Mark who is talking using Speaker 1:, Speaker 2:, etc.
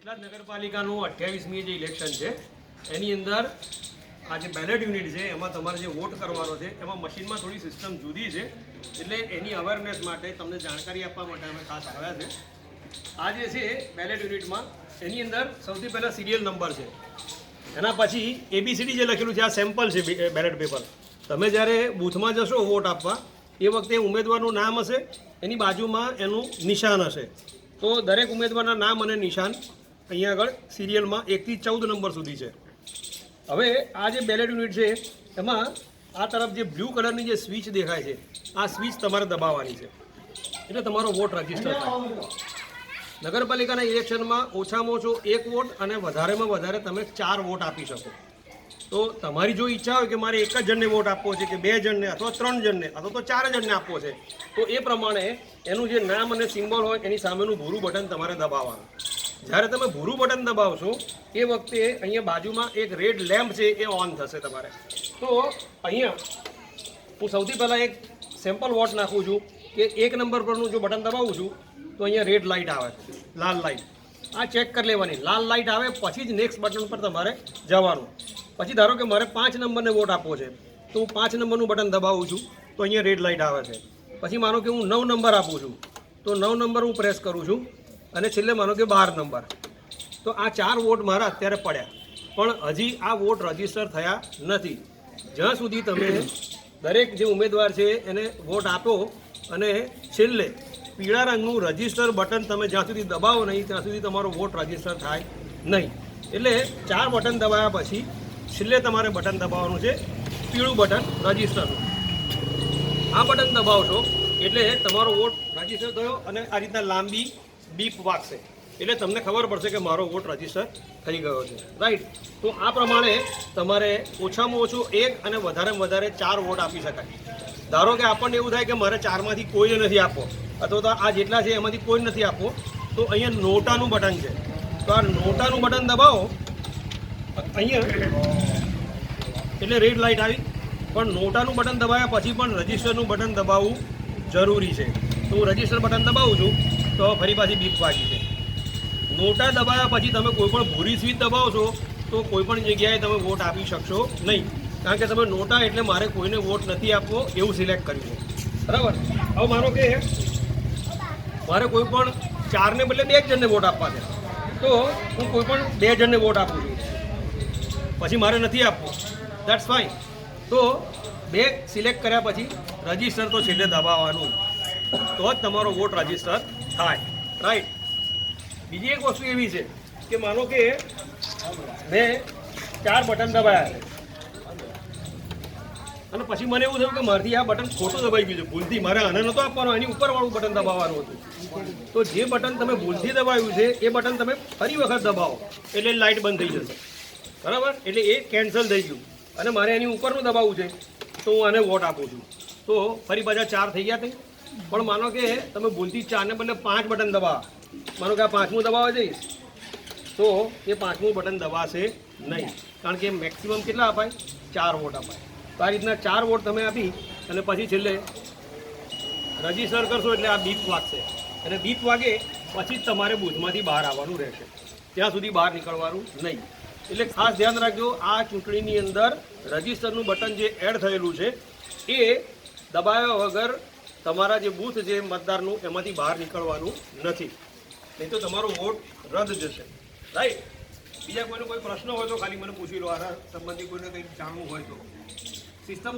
Speaker 1: પેટલાદ નગરપાલિકાનું અઠ્યાવીસમી જે ઇલેક્શન છે, એની અંદર આ જે બેલેટ યુનિટ છે, એમાં તમારે જે વોટ કરવાનો છે, એમાં મશીનમાં થોડી સિસ્ટમ જુદી છે, એટલે એની અવેરનેસ માટે તમને જાણકારી આપવા માટે અમે ખાસ આવ્યા છે. આ જે છે બેલેટ યુનિટમાં એની અંદર સૌથી પહેલાં સિરિયલ નંબર છે. એના પછી એબીસીડી જે લખેલું છે, આ સેમ્પલ છે બેલેટ પેપર તમે જ્યારે બૂથમાં જશો વોટ આપવા, એ વખતે ઉમેદવારનું નામ હશે, એની બાજુમાં એનું નિશાન હશે. તો દરેક ઉમેદવારના નામ અને નિશાન અહીંયા આગળ સિરિયલમાં એકથી ચૌદ નંબર સુધી છે. હવે આ જે બેલેટ યુનિટ છે, એમાં આ તરફ જે બ્લુ કલરની જે સ્વિચ દેખાય છે, આ સ્વિચ તમારે દબાવવાની છે. એટલે તમારો વોટ રજિસ્ટર નગરપાલિકાના ઇલેક્શનમાં ઓછામાં ઓછો એક વોટ અને વધારેમાં વધારે તમે ચાર વોટ આપી શકો. તો તમારી જો ઈચ્છા હોય કે મારે એક જ જણને વોટ આપવો છે કે બે જણને અથવા ત્રણ જણને અથવા તો ચાર જણને આપવો છે, તો એ પ્રમાણે એનું જે નામ અને સિમ્બોલ હોય એની સામેનું ભૂરું બટન તમારે દબાવવાનું. જ્યારે તમે ભૂરું બટન દબાવશો, એ વખતે અહીંયા બાજુમાં એક રેડ લેમ્પ છે એ ઓન થશે તમારે. તો અહીંયા હું સૌથી પહેલાં એક સેમ્પલ વોટ નાખું છું કે એક નંબર પરનું જો બટન દબાવું છું, તો અહીંયા રેડ લાઇટ આવે લાલ લાઇટ આ ચેક કરી લેવાની. લાલ લાઇટ આવે, પછી જ નેક્સ્ટ બટન પર તમારે જવાનું. પછી ધારો કે મારે પાંચ નંબરને વોટ આપવો છે, તો હું પાંચ નંબરનું બટન દબાવું છું, તો અહીંયા રેડ લાઇટ આવે છે. પછી માનો કે હું નવ નંબર આપું છું, તો નવ નંબર હું પ્રેસ કરું છું. અને છેલ્લે માનો કે બાર નંબર. તો આ ચાર વોટ મારા અત્યારે પડ્યા. પણ હજી આ વોટ રજિસ્ટર થયા નથી. જ્યાં સુધી તમે દરેક જે ઉમેદવાર છે એને વોટ આપો અને છેલ્લે પીળા રંગનું રજિસ્ટર બટન તમે જ્યાં સુધી દબાવો નહીં, ત્યાં સુધી તમારો વોટ રજિસ્ટર થાય નહીં. એટલે ચાર બટન દબાવ્યા પછી છેલ્લે તમારે બટન દબાવવાનું છે, પીળું બટન રજીસ્ટરનું. આ બટન દબાવશો એટલે તમારો વોટ રજિસ્ટર થયો અને આ રીતના લાંબી બીપ વાગશે. એટલે તમને ખબર પડશે કે મારો વોટ રજિસ્ટર થઈ ગયો છે. રાઈટ તો આ પ્રમાણે તમારે ઓછામાં ઓછું એક અને વધારેમાં વધારે ચાર વોટ આપી શકાય. ધારો કે આપણને એવું થાય કે મારે ચારમાંથી કોઈને નથી આપવો, અથવા તો આ જેટલા છે એમાંથી કોઈ નથી આપવો, તો અહીંયા નોટાનું બટન છે. તો આ નોટાનું બટન દબાવો. અહીંયા એટલે રેડ લાઇટ આવી. પણ નોટાનું બટન દબાવ્યા પછી પણ રજિસ્ટરનું બટન દબાવવું જરૂરી છે. તો હું રજિસ્ટર બટન દબાવું છું. તો ફરી પાછી બીપ વાગી છે. નોટા દબાવ્યા પછી તમે કોઈપણ ભૂરી સ્વીચ દબાવશો તો કોઈપણ જગ્યાએ તમે વોટ આપી શકશો નહીં. કારણ કે તમે નોટા એટલે મારે કોઈને વોટ નથી આપવો એવું સિલેક્ટ કર્યું છે. બરાબર? હવે મારો કે મારે કોઈ પણ ચારને બદલે બે જણને વોટ આપવા છે. તો હું કોઈ પણ બે જણને વોટ આપું છું. પછી મારે નથી આપવો. દેટ્સ ફાઇન તો બે સિલેક્ટ કર્યા પછી રજિસ્ટર તો છેલ્લે દબાવવાનું. તો જ તમારો વોટ રજિસ્ટર થાય. રાઈટ બીજી એક વસ્તુ એવી છે કે માનો કે મેં ચાર બટન દબાયા અને પછી મને એવું થયું કે મારથી આ બટન ખોટું દબાઈ ગયું છે. ભૂલથી મારે આને નહોતો આપવાનો, એની ઉપરવાળું બટન દબાવવાનું હતું. તો જે બટન તમે ભૂલથી દબાવ્યું છે, એ બટન તમે ફરી વખત દબાવો. એટલે લાઇટ બંધ થઈ જશે. બરાબર? એટલે એ કેન્સલ થઈ ગયું. અને મારે એની ઉપરનું દબાવવું છે, તો હું આને વોટ આપું છું. તો ફરી પાછા ચાર થઈ ગયા થઈ પણ માનો કે તમે ભૂલથી ચારને બદલે પાંચ બટન દબાવો. માનો કે આ પાંચમું દબાવવા જઈશ. તો એ પાંચમું બટન દબાશે નહીં. કારણ કે મેક્સિમમ કેટલા અપાય? ચાર વોટ અપાય. તો આ રીતના ચાર વોટ તમે આપી અને પછી છેલ્લે રજિસ્ટર કરશો એટલે આ બીપ વાગશે. અને બીપ વાગે પછી જ તમારે બૂથમાંથી બહાર આવવાનું રહેશે. ત્યાં સુધી બહાર નીકળવાનું નહીં. એટલે ખાસ ધ્યાન રાખજો, આ ચૂંટણીની અંદર રજીસ્ટરનું બટન જે એડ થયેલું છે, એ દબાવ્યા વગર તમારા જે બૂથ જે મતદારનું, એમાંથી બહાર નીકળવાનું નથી. નહીં તો તમારો વોટ રદ જશે. રાઈટ બીજા કોઈનો કોઈ પ્રશ્ન હોય તો ખાલી મને પૂછી લો. આના સંબંધી કોઈને કંઈક જાણવું હોય તો. સિસ્ટમ